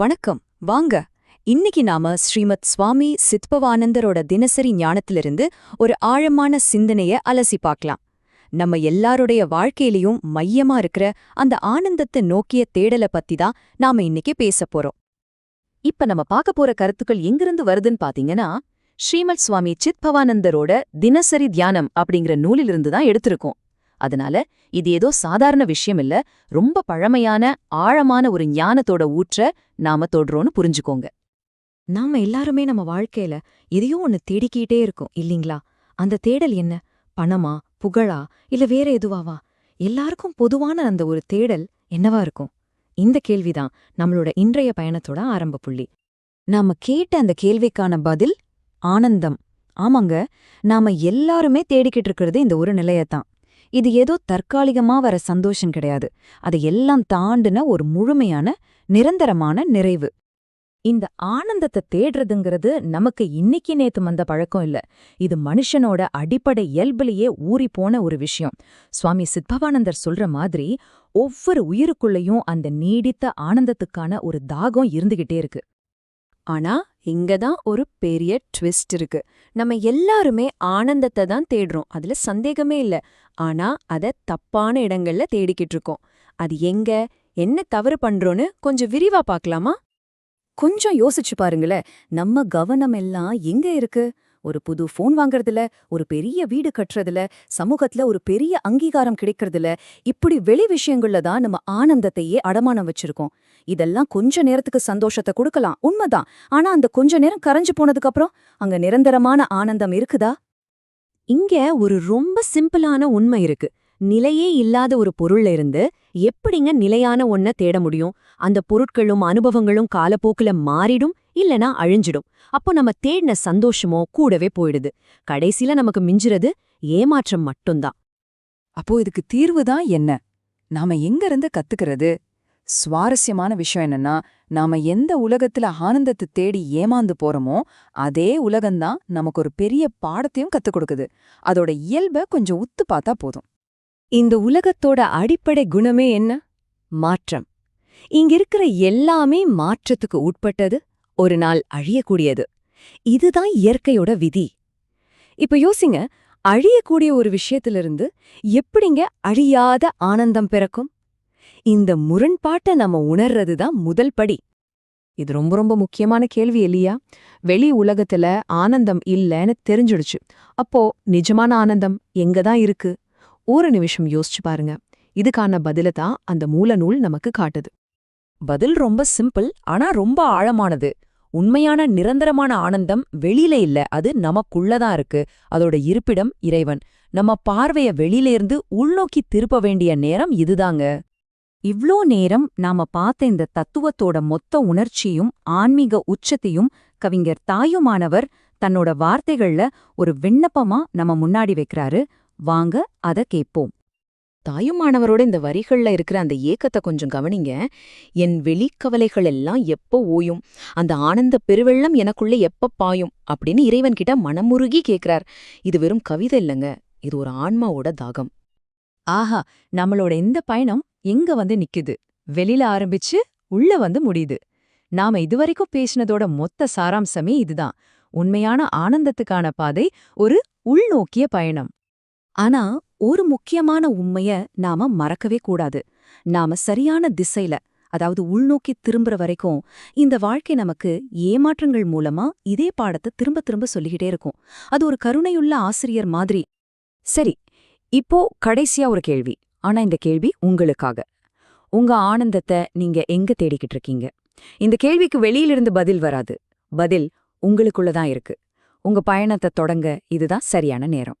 வணக்கம். வாங்க. இன்னைக்கு நாம ஸ்ரீமத் சுவாமி சித்பவானந்தரோட தினசரி ஞானத்திலிருந்து ஒரு ஆழமான சிந்தனைய அலசி பார்க்கலாம். நம்ம எல்லாருடைய வாழ்க்கையிலயும் மையமா இருக்கிற அந்த ஆனந்தத்தை நோக்கிய தேடலை பத்தி தான் நாம இன்னைக்கு பேசப் போறோம். இப்ப நம்ம பார்க்க போற கருத்துக்கள் எங்கிருந்து வருதுன்னு பாத்தீங்கன்னா ஸ்ரீமத் சுவாமி சித்பவானந்தரோட தினசரி தியானம் அப்படிங்கிற நூலிலிருந்து தான் எடுத்திருக்கோம். அதனால இது ஏதோ சாதாரண விஷயம் இல்ல. ரொம்ப பழமையான ஆழமான ஒரு ஞானத்தோட ஊற்ற நாம தொடுறோம்னு புரிஞ்சுக்கோங்க. நாம எல்லாருமே நம்ம வாழ்க்கையில எதையோ ஒன்னு தேடிக்கிட்டே இருக்கோம் இல்லீங்களா? அந்த தேடல் என்ன? பணமா புகழா இல்ல வேற எதுவாவா? எல்லாருக்கும் பொதுவான அந்த ஒரு தேடல் என்னவா இருக்கும்? இந்த கேள்விதான் நம்மளோட இன்றைய பயணத்தோட ஆரம்ப புள்ளி. நாம கேட்ட அந்த கேள்விக்கான பதில் ஆனந்தம். ஆமாங்க நாம எல்லாருமே தேடிக்கிட்டு இருக்கிறது இந்த ஒரு நிலையத்தான். இது ஏதோ தற்காலிகமா வர சந்தோஷம் கிடையாது. அதை எல்லாம் தாண்டுன ஒரு முழுமையான நிரந்தரமான நிறைவு. இந்த ஆனந்தத்தை தேடுறதுங்கிறது நமக்கு இன்னைக்கு நேத்து வந்த பழக்கம் இல்ல. இது மனுஷனோட அடிப்படை இயல்புலயே போன ஒரு விஷயம். சுவாமி சித்பவானந்தர் சொல்ற மாதிரி ஒவ்வொரு உயிருக்குள்ளயும் அந்த நீடித்த ஆனந்தத்துக்கான ஒரு தாகம் இருந்துகிட்டே இருக்கு. ஆனா இங்கதான் ஒரு பெரிய ட்விஸ்ட் இருக்கு. நம்ம எல்லாருமே ஆனந்தத்தை தான் தேடுறோம். அதுல சந்தேகமே இல்ல. ஆனா அத தப்பான இடங்கள்ல தேடிக்கிட்டு இருக்கோம். அது எங்க என்ன தவறு பண்றோன்னு கொஞ்சம் விரிவா பார்க்கலாமா? கொஞ்சம் யோசிச்சு பாருங்களேன். நம்ம கவனம் எல்லாம் எங்க இருக்கு? ஒரு புது ஃபோன் வாங்குறதுல ஒரு பெரிய வீடு கட்டுறதுல சமூகத்துல ஒரு பெரிய அங்கீகாரம் கிடைக்கிறதுல இப்படி வெளி விஷயங்கள்ல தான் நம்ம ஆனந்தத்தையே அடமானம் வச்சிருக்கோம். இதெல்லாம் கொஞ்ச நேரத்துக்கு சந்தோஷத்தை கொடுக்கலாம். உண்மைதான். ஆனா அந்த கொஞ்ச நேரம் கரைஞ்சு போனதுக்கு அப்புறம் அங்க நிரந்தரமான ஆனந்தம் இருக்குதா? இங்க ஒரு ரொம்ப சிம்பிளான உண்மை இருக்கு. நிலையே இல்லாத ஒரு பொருள்ல இருந்து எப்படிங்க நிலையான ஒன்ன தேட முடியும்? அந்த பொருட்களும் அனுபவங்களும் காலப்போக்குல மாறிடும்? இல்லனா அழிஞ்சிடும். அப்போ நம்ம தேடின சந்தோஷமோ கூடவே போயிடுது. கடைசில நமக்கு மிஞ்சுறது ஏமாற்றம் மட்டும்தான். அப்போ இதுக்கு தீர்வு தான் என்ன? நாம எங்க இருந்து கத்துக்கிறது? சுவாரஸ்யமான விஷயம் என்னன்னா நாம எந்த உலகத்துல ஆனந்தத்தை தேடி ஏமாந்து போறோமோ அதே உலகம்தான் நமக்கு ஒரு பெரிய பாடத்தையும் கத்துக் கொடுக்குது. அதோட இயல்ப கொஞ்சம் உத்து பார்த்தா போதும். இந்த உலகத்தோட அடிப்படை குணமே என்ன? மாற்றம். இங்க இருக்கிற எல்லாமே மாற்றத்துக்கு உட்பட்டது. ஒரு நாள் அழியக்கூடியது. இதுதான் இயற்கையோட விதி. இப்ப யோசிங்க அழியக்கூடிய ஒரு விஷயத்திலிருந்து எப்படிங்க அழியாத ஆனந்தம் பிறக்கும்? இந்த முரண்பாட்டை நம்ம உணர்றது தான் முதல் படி. இது ரொம்ப ரொம்ப முக்கியமான கேள்வி இல்லையா? வெளி உலகத்துல ஆனந்தம் இல்லைன்னு தெரிஞ்சிடுச்சு. அப்போ நிஜமான ஆனந்தம் எங்க தான் இருக்கு? ஒரு நிமிஷம் யோசிச்சு பாருங்க. இதுக்கான பதில தான் அந்த மூலநூல் நமக்கு காட்டுது. பதில் ரொம்ப சிம்பிள் ஆனா ரொம்ப ஆழமானது. உண்மையான நிரந்தரமான ஆனந்தம் வெளியில இல்ல அது நமக்குள்ளதான் இருக்கு. அதோட இருப்பிடம் இறைவன். நம்ம பார்வைய வெளியிலேருந்து உள்நோக்கி திருப்ப வேண்டிய நேரம் இதுதாங்க. இவ்ளோ நேரம் நாம பார்த்த இந்த தத்துவத்தோட மொத்த உணர்ச்சியும் ஆன்மீக உச்சத்தையும் கவிஞர் தாயுமானவர் தன்னோட வார்த்தைகள்ல ஒரு விண்ணப்பமா நம்ம முன்னாடி வைக்கிறாரு. வாங்க அத கேட்போம். தாயுமானவரோட இந்த வரிகள்ல இருக்கிற அந்த ஏக்கத்தை கொஞ்சம் கவனிங்க. என் வெளிக்கவலைகள் எல்லாம் எப்போ ஓயும்? அந்த ஆனந்த பெருவெள்ளம் எனக்குள்ள எப்ப பாயும்? அப்படின்னு இறைவன் கிட்ட மனமுருகி கேக்குறார். இது வெறும் கவிதை இல்லைங்க. இது ஒரு ஆன்மாவோட தாகம். ஆஹா நம்மளோட இந்த பயணம் எங்க வந்து நிக்குது. வெளியில ஆரம்பிச்சு உள்ள வந்து முடியுது. நாம இதுவரைக்கும் பேசினதோட மொத்த சாராம்சமே இதுதான். உண்மையான ஆனந்தத்துக்கான பாதை ஒரு உள்நோக்கிய பயணம். ஆனா ஒரு முக்கியமான உண்மைய நாம மறக்கவே கூடாது. நாம சரியான திசையில அதாவது உள்நோக்கி திரும்புற வரைக்கும் இந்த வாழ்க்கை நமக்கு ஏமாற்றங்கள் மூலமா இதே பாடத்தை திரும்ப திரும்ப சொல்லிக்கிட்டே இருக்கும். அது ஒரு கருணையுள்ள ஆசிரியர் மாதிரி. சரி இப்போ கடைசியா ஒரு கேள்வி. ஆனா இந்த கேள்வி உங்களுக்காக. உங்க ஆனந்தத்தை நீங்க எங்க தேடிக்கிட்டு இருக்கீங்க? இந்த கேள்விக்கு வெளியிலிருந்து பதில் வராது. பதில் உங்களுக்குள்ளதான் இருக்கு. உங்க பயணத்தை தொடங்க இதுதான் சரியான நேரம்.